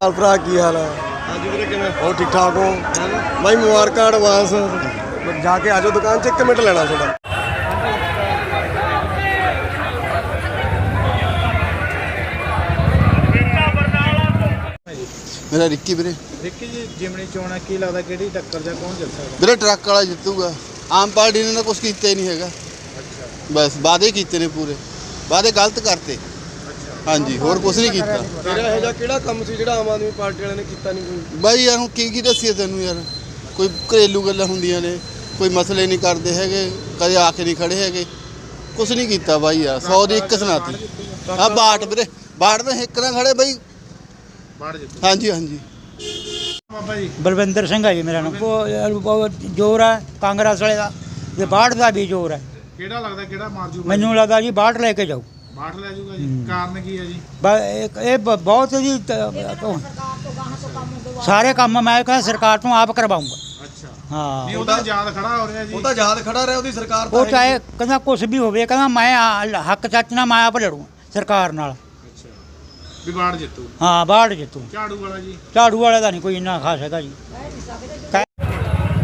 ਹਾਲ ਭਰਾ ਕੀ ਹਾਲ ਹੈ ਹਾਂਜੀ ਵੀਰੇ ਕਿਵੇਂ? ਹੋਰ ਠੀਕ ਠਾਕ ਹੋ? ਬਾਈ ਮੁਬਾਰਕਾਂ ਐਡਵਾਂਸ ਜਾ ਕੇ ਆਜੋ ਦੁਕਾਨ 'ਚ 1 ਮਿੰਟ ਲੈਣਾ ਤੁਹਾਡਾ। ਮੇਰਾ ਰਿੱਕੀ ਵੀਰੇ। ਦੇਖੀ ਜੀ ਜਿਮਣੀ ਚੋਣਾ ਕੀ ਲੱਗਦਾ ਕਿਹੜੀ ਟੱਕਰ ਜਾਂ ਕੌਣ ਜਿੱਤ ਸਕਦਾ? ਵੀਰੇ ਟਰੱਕ ਵਾਲਾ ਜਿੱਤੂਗਾ। ਆਮ ਪਾਰਟੀ ਨੇ ਤਾਂ ਕੁਝ ਕੀਤਾ ਹੀ ਨਹੀਂ ਹੈਗਾ। ਬਸ ਵਾਅਦੇ ਕੀਤੇ ਨੇ ਪੂਰੇ। ਵਾਅਦੇ ਗਲਤ ਕਰਤੇ। ਹਾਂਜੀ ਹੋਰ ਕੁਝ ਨਹੀਂ ਕੀਤਾ। ਤੇਰਾ ਇਹੋ ਜਿਹਾ ਕਿਹੜਾ ਕੰਮ ਸੀ ਜਿਹੜਾ ਆਮ ਆਦਮੀ ਪਾਰਟੀ ਵਾਲਿਆਂ ਨੇ ਕੀਤਾ ਨਹੀਂ ਕੋਈ? ਬਾਈ ਯਾਰ ਹੁਣ ਕੀ ਕੀ ਦੱਸੀਏ ਤੈਨੂੰ ਯਾਰ? ਕੋਈ ਘਰੇਲੂ ਗੱਲਾਂ ਹੁੰਦੀਆਂ ਨੇ ਕੋਈ ਮਸਲੇ ਨਹੀਂ ਕਰਦੇ ਹੈਗੇ ਕਦੇ ਆ ਕੇ ਨਹੀਂ ਖੜੇ ਹੈਗੇ। ਕੁਝ ਨਹੀਂ ਕੀਤਾ ਬਾਈ ਯਾਰ 100 ਦੀ ਇੱਕ ਸੁਣਾਤੀ। ਆ ਬਾਟ ਵੀਰੇ ਬਾਟ ਤਾਂ ਹਿੱਕ ਨਾਲ ਖੜੇ ਬਾਈ। ਬਾੜ ਜਿੱਤ ਹਾਂਜੀ ਹਾਂਜੀ। ਬਾਬਾ ਜੀ। ਬਲਵਿੰਦਰ ਸਿੰਘ ਹੈ ਜੀ ਮੇਰਾ ਨਾਮ। ਉਹ ਬਹੁਤ ਜ਼ੋਰ ਹੈ ਕਾਂਗਰਸ ਵਾਲੇ ਦਾ। ਤੇ ਬਾੜ ਦਾ ਵੀ ਜ਼ੋਰ ਹੈ ਕਿਹੜਾ ਲੱਗਦਾ ਕਿਹੜਾ ਮਾਰ ਜੂਗਾ ਮੈਨੂੰ ਲੱਗਦਾ ਜੀ ਬਾੜ ਲੈ ਕੇ ਜਾਓ ਬਾਠ ਲੈ ਜਾਊਗਾ ਜੀ। ਕਾਰਨ ਕੀ ਹੈ ਜੀ? ਬ- ਇਹ ਇਹ ਬ- ਬਹੁਤ ਜੀ ਤ- ਤੋਂ- ਸਾਰੇ ਕੰਮ ਮੈਂ ਕਹਿੰਦਾ ਸਰਕਾਰ ਤੋਂ ਆਪ ਕਰਵਾਉਂਗਾ। ਅੱਛਾ। ਹਾਂ। ਨਹੀਂ ਉਹਦਾ ਯਾਦ ਖੜਾ ਹੋ ਰਿਹਾ ਜੀ। ਉਹ ਤਾਂ ਯਾਦ ਖੜਾ ਰਿਹਾ ਉਹਦੀ ਸਰਕਾਰ ਉਹ ਚਾਹੇ ਕਹਿੰਦਾ ਕੁਝ ਵੀ ਹੋਵੇ ਕਹਿੰਦਾ ਮੈਂ ਆ- ਹੱਕ ਸੱਚ ਨਾਲ ਮੈਂ ਆਪ ਲੜੂ ਸਰਕਾਰ ਨਾਲ। ਅੱਛਾ। ਵੀ ਬਾੜ ਜਿੱਤੂ। ਹਾਂ ਬਾੜ ਜਿੱਤੂ। ਝਾੜੂ ਵਾਲਾ ਜੀ। ਝਾੜੂ ਵਾਲੇ ਦਾ ਨਹੀਂ ਕੋਈ ਇੰਨਾ ਖਾਸ ਹੈਗਾ ਜੀ।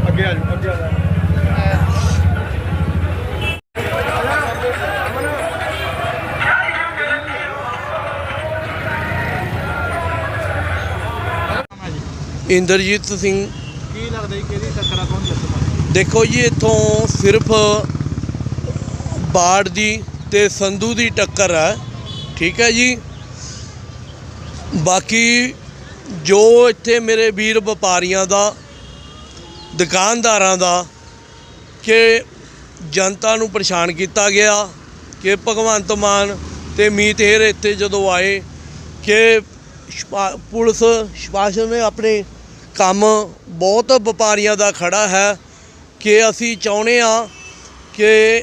ਅੱਗੇ ਆ ਜਾਓ ਅੱਗੇ ਆ ਜਾਓ। ਇੰਦਰਜੀਤ ਸਿੰਘ। ਕੀ ਲੱਗਦਾ ਜੀ ਕਿਹਦੀ ਟੱਕਰ ਕੌਣ ਜਿੱਤੂਗਾ ਦੇਖੋ ਜੀ ਇੱਥੋਂ ਸਿਰਫ ਬਾੜ ਦੀ ਤੇ ਸੰਧੂ ਦੀ ਟੱਕਰ ਹੈ ਠੀਕ ਹੈ ਜੀ। ਬਾਕੀ ਜੋ ਇੱਥੇ ਮੇਰੇ ਵੀਰ ਵਪਾਰੀਆਂ ਦਾ ਦੁਕਾਨਦਾਰਾਂ ਦਾ ਕਿ ਜਨਤਾ ਨੂੰ ਪਰੇਸ਼ਾਨ ਕੀਤਾ ਗਿਆ ਕਿ ਭਗਵੰਤ ਮਾਨ ਤੇ ਮੀਤ ਹੇਰ ਇੱਥੇ ਜਦੋਂ ਆਏ ਕਿ ਪੁਲਿਸ ਸ਼ਾਸਨ ਨੇ ਆਪਣੇ ਕੰਮ ਬਹੁਤ ਵਪਾਰੀਆਂ ਦਾ ਖੜਾ ਹੈ ਕਿ ਅਸੀਂ ਚਾਹੁੰਦੇ ਆ ਕਿ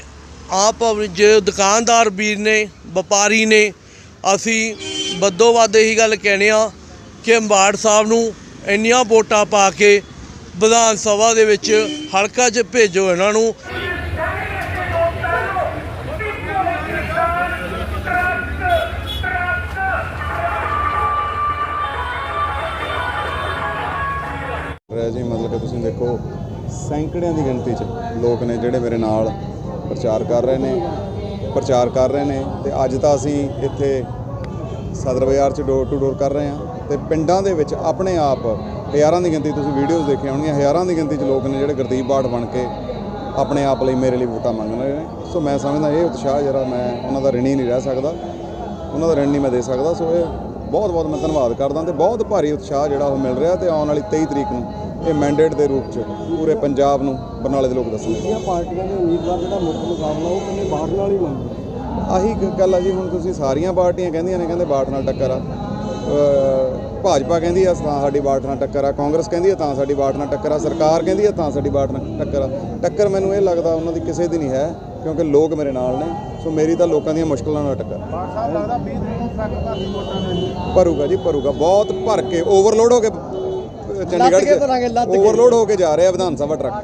ਆਪ ਜੇ ਦੁਕਾਨਦਾਰ ਵੀਰ ਨੇ, ਵਪਾਰੀ ਨੇ, ਅਸੀਂ ਵੱਧੋ ਵੱਧ ਇਹੀ ਗੱਲ ਕਹਿੰਦੇ ਆ ਕਿ ਅੰਬਾੜ ਸਾਹਿਬ ਨੂੰ ਇੰਨੀਆਂ ਵੋਟਾਂ ਪਾ ਕੇ ਵਿਧਾਨ ਸਭਾ ਦੇ ਵਿੱਚ ਹਲਕਾ 'ਚ ਭੇਜੋ ਇਹਨਾਂ ਨੂੰ। ਮਤਲਬ ਕਿ ਤੁਸੀਂ ਦੇਖੋ, ਸੈਂਕੜਿਆਂ ਦੀ ਗਿਣਤੀ 'ਚ ਲੋਕ ਨੇ ਜਿਹੜੇ ਮੇਰੇ ਨਾਲ ਪ੍ਰਚਾਰ ਕਰ ਰਹੇ ਨੇ, ਪ੍ਰਚਾਰ ਕਰ ਰਹੇ ਨੇ ਤੇ ਅੱਜ ਤਾਂ ਅਸੀਂ ਇੱਥੇ ਸਦਰ ਬਾਜ਼ਾਰ 'ਚ ਡੋਰ ਟੂ ਡੋਰ ਕਰ ਰਹੇ ਹਾਂ ਤੇ ਪਿੰਡਾਂ ਦੇ ਵਿੱਚ ਆਪਣੇ ਆਪ ਹਜ਼ਾਰਾਂ ਦੀ ਗਿਣਤੀ ਤੁਸੀਂ ਵੀਡੀਓਜ਼ ਦੇਖੀਆਂ ਹੋਣਗੀਆਂ, ਹਜ਼ਾਰਾਂ ਦੀ ਗਿਣਤੀ 'ਚ ਲੋਕ ਨੇ ਜਿਹੜੇ ਗੁਰਦੀਪ ਬਾੜ ਬਣ ਕੇ ਆਪਣੇ ਆਪ ਲਈ ਮੇਰੇ ਲਈ ਵੋਟਾਂ ਮੰਗ ਰਹੇ ਨੇ। ਸੋ ਮੈਂ ਸਮਝਦਾ ਇਹ ਉਤਸ਼ਾਹ ਜਿਹੜਾ ਮੈਂ ਉਹਨਾਂ ਦਾ ਰਿਣੀ ਨਹੀਂ ਰਹਿ ਸਕਦਾ, ਉਹਨਾਂ ਦਾ ਰਿਣ ਨਹੀਂ ਮੈਂ ਦੇ ਸਕਦਾ। ਸੋ ਇਹ ਬਹੁਤ ਬਹੁਤ ਮੈਂ ਧੰਨਵਾਦ ਕਰਦਾ ਤੇ ਬਹੁਤ ਭਾਰੀ ਉਤਸ਼ਾਹ ਜਿਹੜਾ ਉਹ ਮਿਲ ਰਿਹਾ ਤੇ ਆਉਣ ਵਾਲੀ 23 ਤਰੀਕ ਨੂੰ ਇਹ ਮੈਂਡੇਟ ਦੇ ਰੂਪ 'ਚ ਪੂਰੇ ਪੰਜਾਬ ਨੂੰ ਬਰਨਾਲੇ ਦੇ ਲੋਕ ਦੱਸਣਗੇ। ਪਾਰਟੀਆਂ ਦੇ ਉਮੀਦਵਾਰ ਜਿਹੜਾ ਮੁੱਖ ਮੁਕਾਬਲਾ ਉਹ ਕਹਿੰਦੇ ਬਾੜ ਨਾਲ ਹੀ ਮੰਗਦੇ ਆਹੀ ਗੱਲ ਆ ਜੀ ਹੁਣ ਤੁਸੀਂ ਸਾਰੀਆਂ ਪਾਰਟੀਆਂ ਕਹਿੰਦੀਆਂ ਨੇ ਕਹਿੰਦੇ ਬਾਠ ਨਾਲ ਟੱਕਰ ਆ। ਭਾਜਪਾ ਕਹਿੰਦੀ ਆ ਤਾਂ ਸਾਡੀ ਬਾਠ ਨਾਲ ਟੱਕਰ ਆ। ਕਾਂਗਰਸ ਕਹਿੰਦੀ ਆ ਤਾਂ ਸਾਡੀ ਬਾਠ ਨਾਲ ਟੱਕਰ ਆ। ਸਰਕਾਰ ਕਹਿੰਦੀ ਆ ਤਾਂ ਸਾਡੀ ਬਾਠ ਨਾਲ ਟੱਕਰ ਆ। ਟੱਕਰ ਮੈਨੂੰ ਇਹ ਲੱਗਦਾ ਉਹਨਾਂ ਦੀ ਕਿਸੇ ਦੀ ਨਹੀਂ ਹੈ ਕਿਉਂਕਿ ਲੋਕ ਮੇਰੇ ਨਾਲ ਨੇ। ਸੋ ਮੇਰੀ ਤਾਂ ਲੋਕਾਂ ਦੀਆਂ ਮੁਸ਼ਕਲਾਂ ਨਾਲ ਟੱਕਰ ਬਾੜ ਸਾਹਿਬ ਲੱਗਦਾ 20 ਤਰੀਕ ਨੂੰ ਟਰੱਕ ਭਰ ਦੀ ਵੋਟਾਂ ਨੇ ਭਰੂਗਾ ਜੀ ਭਰੂਗਾ। ਬਹੁਤ ਭਰ ਕੇ ਓਵਰਲੋਡ ਹੋ ਕੇ ਚੰਡੀਗੜ੍ਹ ਕੇ ਭਰਾਂਗੇ, ਲੱਦ ਕੇ। ਓਵਰਲੋਡ ਹੋ ਕੇ ਜਾ ਰਿਹਾ ਵਿਧਾਨ ਸਭਾ ਟਰੱਕ।